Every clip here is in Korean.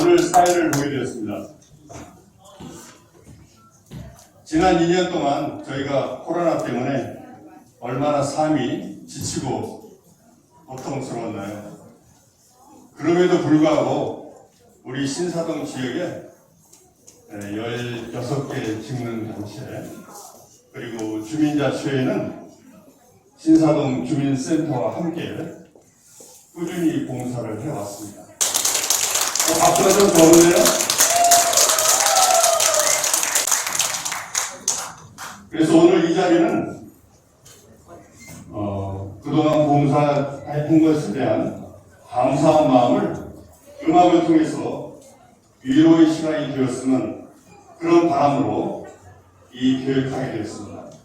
오늘 사회를 보게 되었습니다. 지난 2년 동안 저희가 코로나 때문에 얼마나 삶이 지치고 고통스러웠나요? 그럼에도 불구하고 우리 신사동 지역에 16개 직능 단체 그리고 주민자치회는 신사동 주민센터와 함께 꾸준히 봉사를 해왔습니다. 어, 박수가 좀 적은데요? 그래서 오늘 이 자리는 어, 그동안 봉사한 것에 대한 감사한 마음을 음악을 통해서 위로의 시간이 되었으면 그런 바람으로 이 교육하게 되었습니다.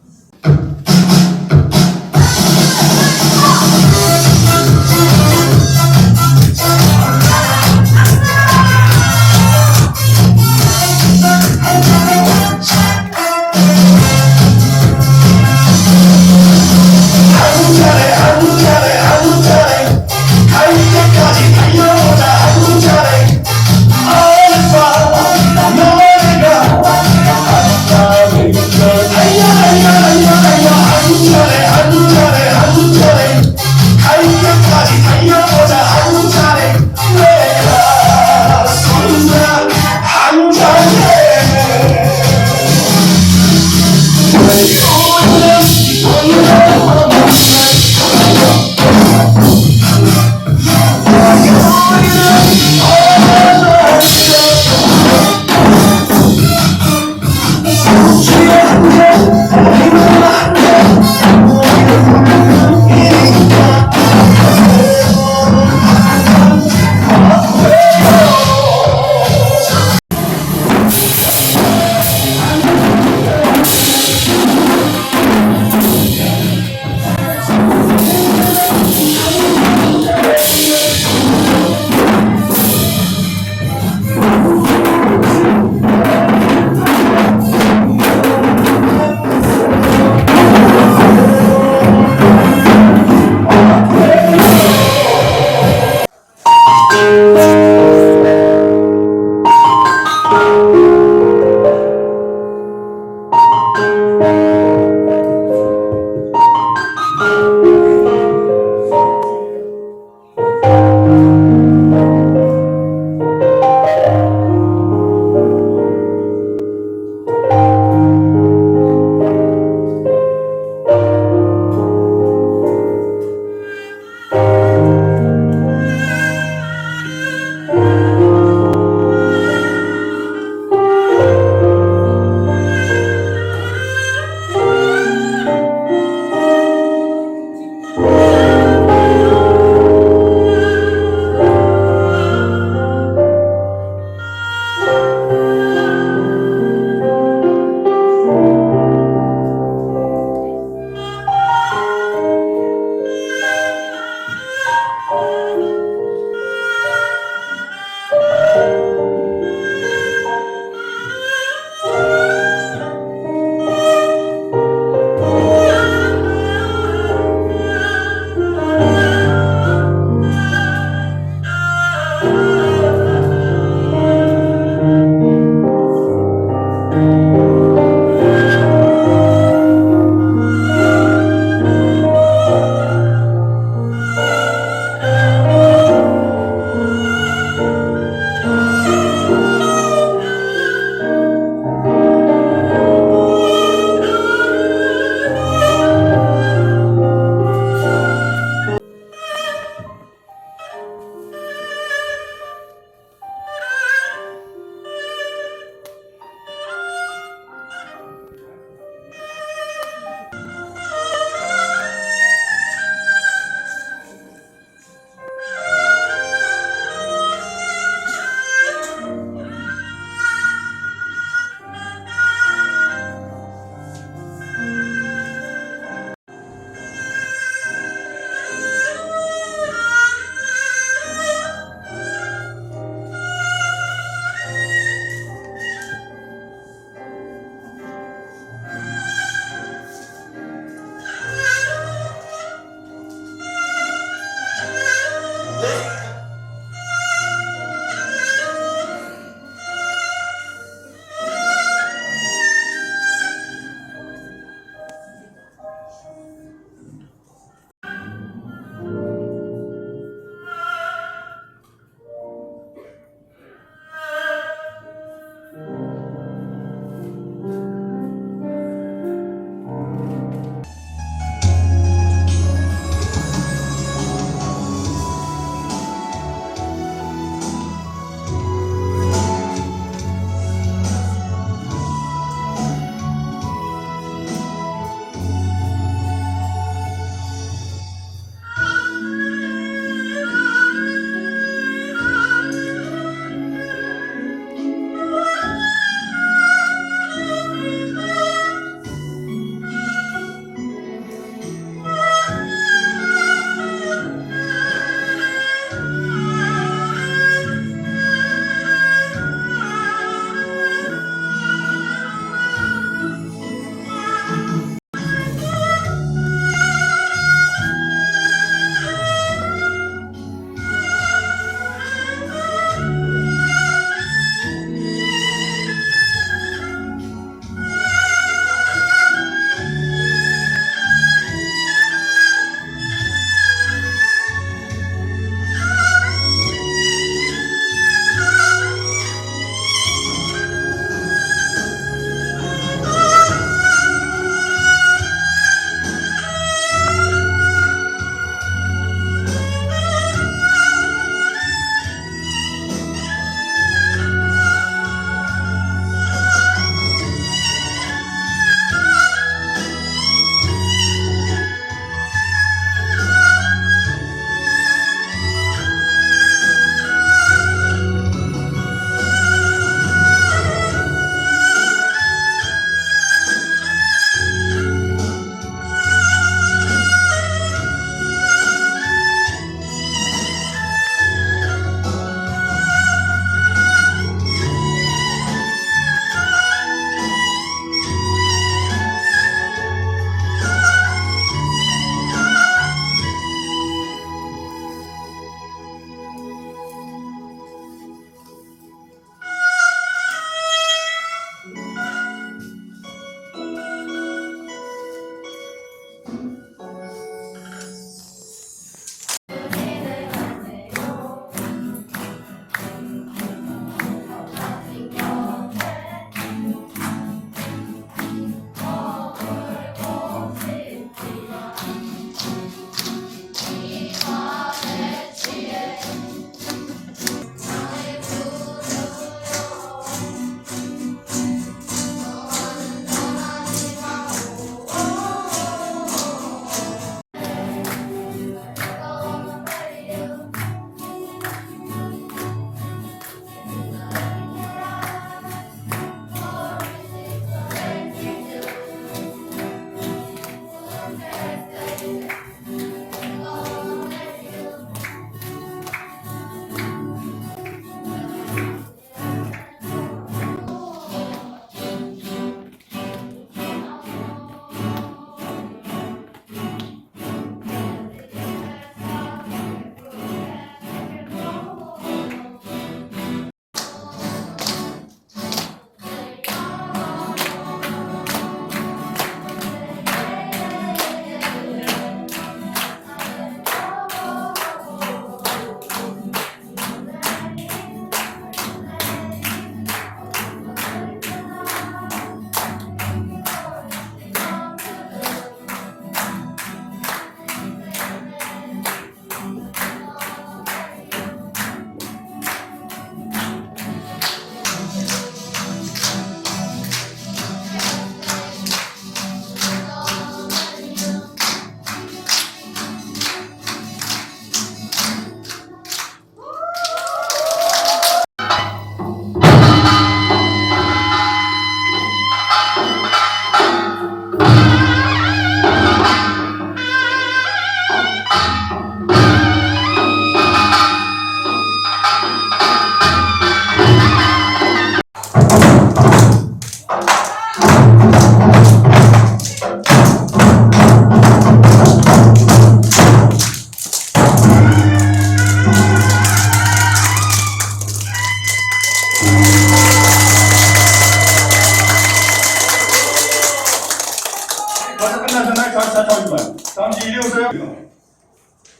과제 끝나잖아요. 과제 다 잡지만 다음 주 일이 오세요.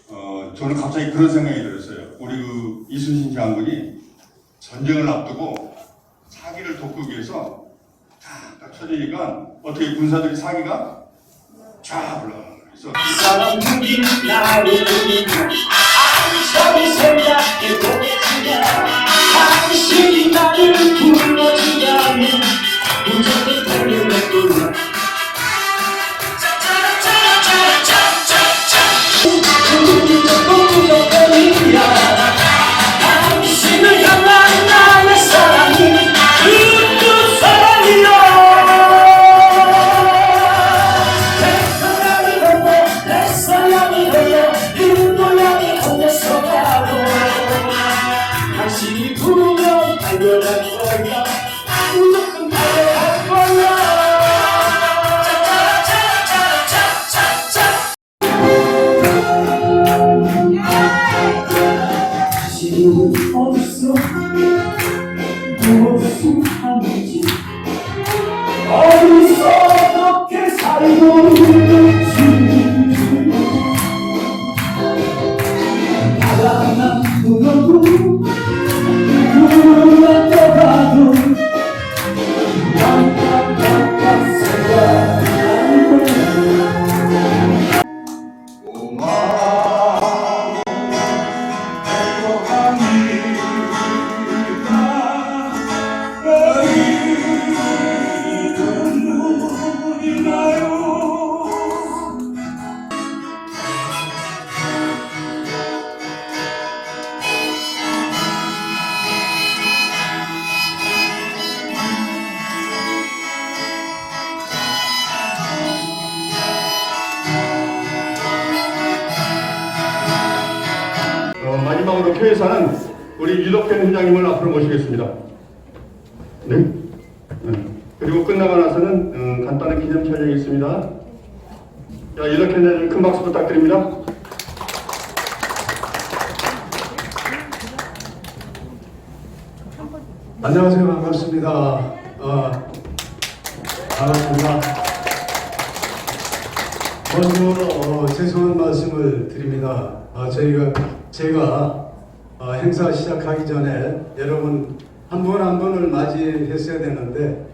어, 저는 갑자기 그런 생각이 들었어요. 우리 그 이순신 장군이 전쟁을 앞두고 사기를 돕기 위해서 다 쳐지니까 어떻게 군사들이 사기가 쫙 올라가는 거예요. 그래서 사람 죽인 나를 아무리 생각해도 당신이 나를 불러줘 당신이 부르면 달려갈 거야. 무조건 달려갈 거야. 살고 있는지. 바람만 불어 사는 우리 유덕현 회장님을 앞으로 모시겠습니다. 네. 네. 그리고 끝나고 나서는 음, 간단한 기념 촬영이 있습니다. 자, 유덕현 회장님 큰 박수 부탁드립니다. 안녕하세요. 반갑습니다. 어, 반갑습니다. 먼저 어, 죄송한 말씀을 드립니다. 어, 저희가 제가 어, 행사 시작하기 전에 여러분 한 분 한 분을 맞이했어야 되는데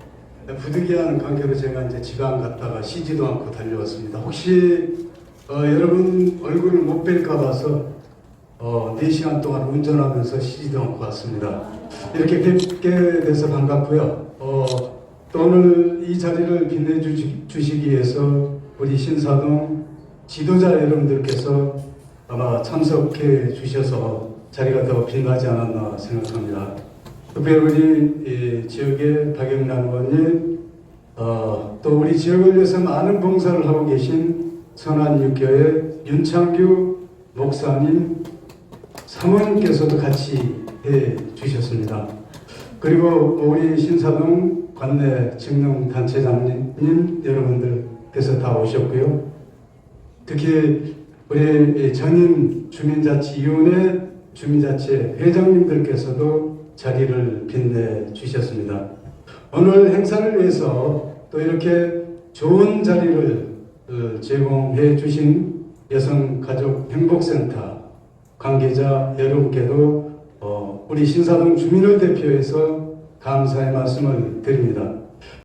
부득이한 관계로 제가 이제 지방 갔다가 쉬지도 않고 달려왔습니다. 혹시 어, 여러분 얼굴을 못 뵐까 봐서 어, 4시간 동안 운전하면서 쉬지도 않고 왔습니다. 이렇게 뵙게 돼서 반갑고요. 어, 또 오늘 이 자리를 빛내주시기 위해서 우리 신사동 지도자 여러분들께서 아마 참석해 주셔서 자리가 더 빛나지 않았나 생각합니다. 특별히 지역의 박영란 의원님, 어, 또 우리 지역을 위해서 많은 봉사를 하고 계신 선한육교의 윤창규 목사님, 사모님께서도 같이 해 주셨습니다. 그리고 우리 신사동 관내 직능단체장님 여러분들께서 다 오셨고요. 특히 우리 전임 주민자치위원회 주민자치 회장님들께서도 자리를 빛내 주셨습니다. 오늘 행사를 위해서 또 이렇게 좋은 자리를 어, 제공해 주신 여성가족행복센터 관계자 여러분께도 어, 우리 신사동 주민을 대표해서 감사의 말씀을 드립니다.